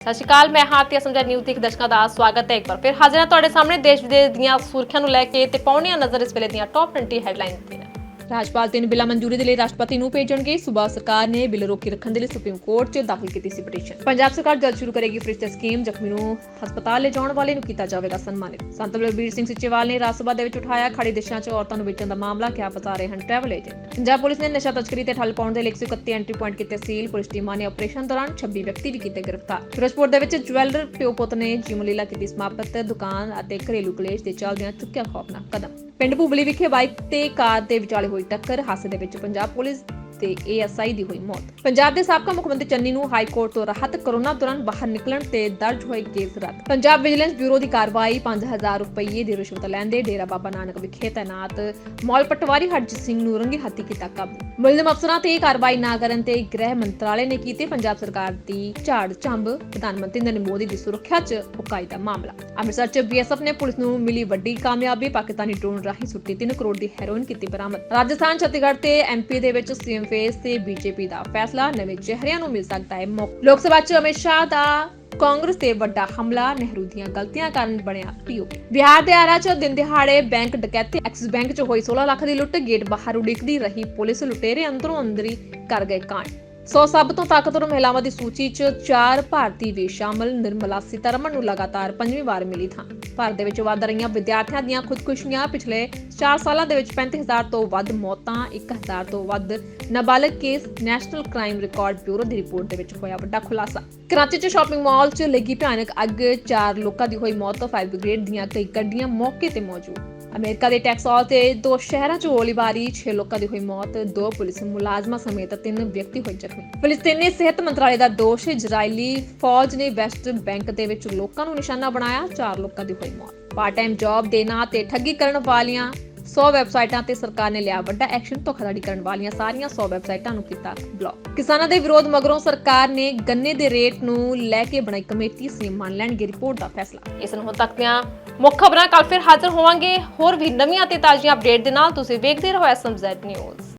ਸਤਿ ਸ਼੍ਰੀ ਅਕਾਲ, ਮੈਂ ਹਾਂ ਤੇ ਸਮਝਾ ਨਿਊਜ਼ ਦੇ ਦਰਸ਼ਕਾਂ ਦਾ ਸਵਾਗਤ ਹੈ। ਇੱਕ ਵਾਰ ਫਿਰ ਹਾਜ਼ਰ ਹਾਂ ਤੁਹਾਡੇ ਸਾਹਮਣੇ ਦੇਸ਼ ਵਿਦੇਸ਼ ਦੀਆਂ ਸੁਰਖੀਆਂ ਨੂੰ ਲੈ ਕੇ ਤੇ ਪਾਉਣੀਆਂ ਨਜ਼ਰ ਇਸ ਵੇਲੇ ਦੀਆਂ ਟੌਪ 20 ਹੈਡਲਾਈਨਸ ਤੇ ਰਾਜਪਾਲ ਤਿੰਨ ਬਿੱਲਾਂ ਮਨਜ਼ੂਰੀ ਦੇ ਲਈ ਰਾਸ਼ਟਰਪਤੀ ਨੂੰ ਭੇਜਣਗੇ। ਸੂਬਾ ਸਰਕਾਰ ਨੇ ਬਿੱਲ ਰੋਕੀ ਰੱਖਣ ਦੇ ਲਈ ਸੁਪਰੀਮ ਕੋਰਟ 'ਚ ਦਾਖਲ ਕੀਤੀ ਸੀ ਪਟੀਸ਼ਨ। ਪੰਜਾਬ ਸਰਕਾਰ ਜਲਦ ਸ਼ੁਰੂ ਕਰੇਗੀ ਫ੍ਰਿਸ਼ਤੇ ਸਕੀਮ ਜ਼ਖਮੀ ਨੂੰ ਹਸਪਤਾਲ ਲੈ ਜਾਣ ਵਾਲੇ ਨੂੰ ਕੀਤਾ ਜਾਵੇਗਾ ਸਨਮਾਨਿਤ। ਸੰਤ ਬਲਬੀਰ ਸਿੰਘ ਸਿੱਚੇਵਾਲ ਨੇ ਰਾਜ ਸਭਾ ਦੇ ਵਿੱਚ ਉਠਾਇਆ। ਖੜੀ ਦੇਸ਼ਾਂ 'ਚ ਔਰਤਾਂ ਨੂੰ ਵੇਚਣ ਦਾ ਮਾਮਲਾ ਕਿਹਾ ਫਸਾ ਰਹੇ ਹਨ ਟਰੈਵਲ ਏਜੰਟ ਪੰਜਾਬ ਪੁਲਿਸ ਨੇ ਨਸ਼ਾ ਤਸਕਰੀ ਤੇ ਠੱਲ ਪਾਉਣ ਦੇ ਲਈ 131 ਐਂਟਰੀ ਪੁਆਇੰਟ ਕੀਤੇ ਸੀਲ ਪੁਲਿਸ ਟੀਮਾਂ ਨੇ ਆਪਰੇਸ਼ਨ ਦੌਰਾਨ 26 ਵਿਅਕਤੀ ਵੀ ਕੀਤੇ ਗ੍ਰਿਫਤਾਰ। ਫਿਰੋਜ਼ਪੁਰ ਦੇ ਵਿੱਚ ਜਵੈਲਰ ਪਿਓ ਪੁੱਤ ਨੇ ਜਿਮਲੀਲਾ ਕੀਤੀ ਸਮਾਪਤ। ਦੁਕਾਨ ਅਤੇ ਘਰੇਲੂ ਕਲੇਸ਼ ਦੇ ਚੱਲਦਿਆਂ ਚੁੱਕਿਆ ਖੌਫਨਾਕ ਕਦਮ। ਪਿੰਡ ਭੂਬਲੀ ਵਿਖੇ ਬਾਈਕ ਤੇ ਕਾਰ ਦੇ ਵਿਚਾਲੇ ਹੋਈ ਟੱਕਰ, ਹਾਦਸੇ ਦੇ ਵਿੱਚ ਪੰਜਾਬ ਪੁਲਿਸ ਤੇ ਏਐਸਆਈ ਦੀ ਹੋਈ ਮੌਤ। ਪੰਜਾਬ ਦੇ ਸਾਬਕਾ ਮੁੱਖ ਮੰਤਰੀ ਚੰਨੀ ਨੂੰ ਹਾਈ ਕੋਰਟ ਤੋਂ ਰਾਹਤ ਕਰੋਨਾ ਦੌਰਾਨ ਬਾਹਰ ਨਿਕਲਣ ਤੇ ਦਰਜ ਹੋਏ ਕੇਸ ਰੱਦ ਪੰਜਾਬ ਵਿਜੀਲੈਂਸ ਬਿਊਰੋ ਦੀ ਕਾਰਵਾਈ 5000 ਰੁਪਏ ਦੀ ਰਿਸ਼ਵਤ ਲੈਣ ਦੇ ਡੇਰਾ ਬਾਬਾ ਨਾਨਕ ਵਿਖੇ ਤੈਨਾਤ ਮੌਲ ਪਟਵਾਰੀ ਹਰਜੀਤ ਸਿੰਘ ਨੂੰ ਰੰਗੇ ਹੱਥੀ ਕੀਤਾ ਕਾਬੂ। ਮੁਲਜ਼ਮ ਅਫਸਰਾਂ ਤੇ ਕਾਰਵਾਈ ਨਾ ਕਰਨ ਤੇ ਗ੍ਰਹਿ ਮੰਤਰਾਲੇ ਨੇ ਕੀਤੇ ਪੰਜਾਬ ਸਰਕਾਰ ਦੀ ਝਾੜ ਝੰਬ ਪ੍ਰਧਾਨ ਮੰਤਰੀ ਨਰਿੰਦਰ ਮੋਦੀ ਦੀ ਸੁਰੱਖਿਆ 'ਚ ਉਕਾਈ ਦਾ ਮਾਮਲਾ। ਅੰਮ੍ਰਿਤਸਰ 'ਚ ਬੀਐਸਐਫ ਨੇ ਪੁਲਿਸ ਨੂੰ ਮਿਲੀ ਵੱਡੀ ਕਾਮਯਾਬੀ। ਪਾਕਿਸਤਾਨੀ ਡਰੋਨ ਰਾਹੀਂ ਸੁੱਟੀ 3 ਕਰੋੜ ਦੀ ਹੈਰੋਇਨ ਕੀਤੀ ਬਰਾਮਦ। ਰਾਜਸਥਾਨ, ਛੱਤੀਸਗੜ੍ਹ ਤੇ ਐਮਪੀ ਦੇ ਵਿੱਚ ਸੀਐਮ ਫੇਸ ਤੇ ਬੀਜੇਪੀ ਦਾ ਫੈਸਲਾ। ਨਵੇਂ ਚਿਹਰਿਆਂ ਨੂੰ ਮਿਲ ਸਕਦਾ ਹੈ ਮੌਕਾ। ਲੋਕ ਸਭਾ 'ਚ ਅਮਿਤ ਸ਼ਾਹ ਦਾ ਕਾਂਗਰਸ ਤੇ ਵੱਡਾ ਹਮਲਾ। ਨਹਿਰੂ ਦੀਆਂ ਗਲਤੀਆਂ ਕਾਰਨ ਬਣਿਆ ਪੀਓਕੇ ਬਿਹਾਰ ਦੇ ਆਰਾ 'ਚ ਦਿਨ ਦਿਹਾੜੇ ਬੈਂਕ ਡਕੈਤੀ। ਐਕਸਿਸ ਬੈਂਕ 'ਚ ਹੋਈ 16 ਲੱਖ ਦੀ ਲੁੱਟ। ਗੇਟ ਬਾਹਰ ਉਡੀਕਦੀ ਰਹੀ ਪੁਲਿਸ। ਲੁਟੇਰੇ ਅੰਦਰੋਂ ਅੰਦਰੀ ਕਰ ਗਏ ਕਾਂਡ। ਸੋ ਸਭ ਤੋਂ ਤਾਕਤਵਰ ਮਹਿਲਾਵਾਂ ਦੀ ਸੂਚੀ 'ਚ ਚਾਰ ਭਾਰਤੀ ਵੀ ਸ਼ਾਮਲ, ਨਿਰਮਲਾ ਸੀਤਾਰਮਨ ਨੂੰ ਲਗਾਤਾਰ ਪੰਜਵੀਂ ਵਾਰ ਮਿਲੀ ਥਾਂ। ਭਾਰਤ ਦੇ ਵਿੱਚ ਵਧ ਰਹੀਆਂ ਵਿਦਿਆਰਥੀਆਂ ਦੀਆਂ ਖੁਦਕੁਸ਼ੀਆਂ ਪਿਛਲੇ 4 ਸਾਲਾਂ ਦੇ ਵਿੱਚ 35000 ਤੋਂ ਵੱਧ ਮੌਤਾਂ 1000 ਤੋਂ ਵੱਧ ਨਾਬਾਲਗ case, National Crime Record Bureau ਦੀ ਰਿਪੋਰਟ ਦੇ ਵਿੱਚ ਹੋਇਆ ਵੱਡਾ ਖੁਲਾਸਾ। ਕਰਾਚੀ 'ਚ ਸ਼ਾਪਿੰਗ ਮਾਲ 'ਚ ਲੱਗੀ ਭਿਆਨਕ ਅੱਗ, ਚਾਰ ਲੋਕਾਂ ਦੀ ਹੋਈ ਮੌਤ ਤੋਂ ਫਾਇਰ ਬ੍ਰਿਗੇਡ ਦੀਆਂ ਕਈ ਗੱਡੀਆਂ ਮੌਕੇ ਤੇ ਮੌਜੂਦ। ਅਮਰੀਕਾ ਦੇ ਟੈਕਸਾਸ ਤੇ ਦੋ ਸ਼ਹਿਰਾਂ 'ਚ ਗੋਲੀਬਾਰੀ 6 ਲੋਕਾਂ ਦੀ ਹੋਈ ਮੌਤ, ਦੋ ਪੁਲਿਸ ਮੁਲਾਜ਼ਮਾਂ ਸਮੇਤ ਤਿੰਨ ਵਿਅਕਤੀ ਹੋਏ ਜ਼ਖਮੀ। ਫਲਸਤੀਨੀ ਸਿਹਤ ਮੰਤਰਾਲੇ ਦਾ ਦੋਸ਼, ਇਜ਼ਰਾਈਲੀ ਫੌਜ ਨੇ ਵੈਸਟ ਬੈਂਕ ਦੇ ਵਿੱਚ ਲੋਕਾਂ ਨੂੰ ਨਿਸ਼ਾਨਾ ਬਣਾਇਆ, ਚਾਰ ਲੋਕਾਂ ਦੀ ਹੋਈ ਮੌਤ। ਪਾਰਟ ਟਾਈਮ ਜੌਬ ਦੇ ਨਾਂ ਤੇ ਠੱਗੀ ਕਰਨ ਵਾਲੀਆਂ 100 ਵੈਬਸਾਈਟਾਂ ਤੇ ਸਰਕਾਰ ਨੇ ਲਿਆ ਵੱਡਾ ਐਕਸ਼ਨ ਧੋਖਾਧੜੀ ਕਰਨ ਵਾਲੀਆਂ ਸਾਰੀਆਂ 100 ਵੈਬਸਾਈਟਾਂ ਨੂੰ ਕੀਤਾ ਬਲੌਕ। ਕਿਸਾਨਾਂ ਦੇ ਵਿਰੋਧ ਮਗਰੋਂ ਸਰਕਾਰ ਨੇ ਗੰਨੇ ਦੇ ਰੇਟ ਨੂੰ ਲੈ ਕੇ ਬਣਾਈ ਕਮੇਟੀ ਸੀ ਮੰਨ ਲੈਣਗੇ ਰਿਪੋਰਟ ਦਾ ਫੈਸਲਾ। ਇਸ ਨੂੰ ਹੁਣ ਤੱਕ ਦੀਆਂ ਮੁੱਖ ਖਬਰਾਂ ਕੱਲ ਫਿਰ ਹਾਜ਼ਰ ਹੋਵਾਂਗੇ। ਹੋਰ ਵੀ ਨਵੀਆਂ ਤੇ ਤਾਜ਼ੀਆਂ ਅਪਡੇਟ ਦੇ ਨਾਲ ਤੁਸੀਂ ਵੇਖਦੇ ਰਹੋ ਐਸਐਮਜ਼ੈਡ ਨਿਊਜ਼